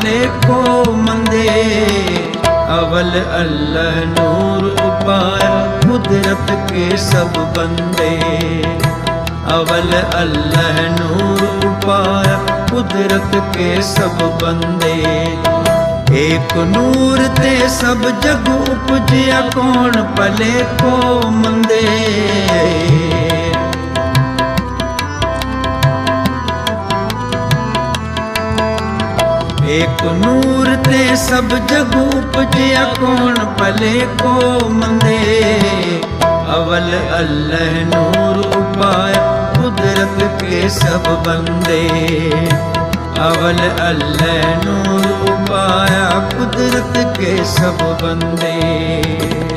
ਭਲੇ ਕੋ ਮੰਦੇ, ਅਵਲ ਅੱਲਹ ਨੂਰ ਉਪਾਇਆ, ਕੁਦਰਤ ਕੇ ਸਭ ਬੰਦੇ। ਅਵਲ ਅੱਲਹ ਨੂਰ ਉਪਾਇਆ, ਕੁਦਰਤ ਕੇ ਸਭ ਬੰਦੇ। ਏਕ ਨੂਰ ਤੇ ਸਭ ਜਗ ਉਪਜਿਆ, ਕੌਣ ਭਲੇ ਕੋ ਮੰਦੇ ਏਕ ਨੂਰ ਤੇ ਸਭ ਜਗ ਉਪਜਿਆ ਕੋਣ ਭਲੇ ਕੋ ਮੰਦੇ ਅਵਲ ਅੱਲਹ ਨੂਰ ਉਪਾਇਆ ਕੁਦਰਤ ਕੇ ਸਭ ਬੰਦੇ ਅਵਲ ਅੱਲਹ ਨੂਰ ਉਪਾਇਆ ਕੁਦਰਤ ਕੇ ਸਭ ਬੰਦੇ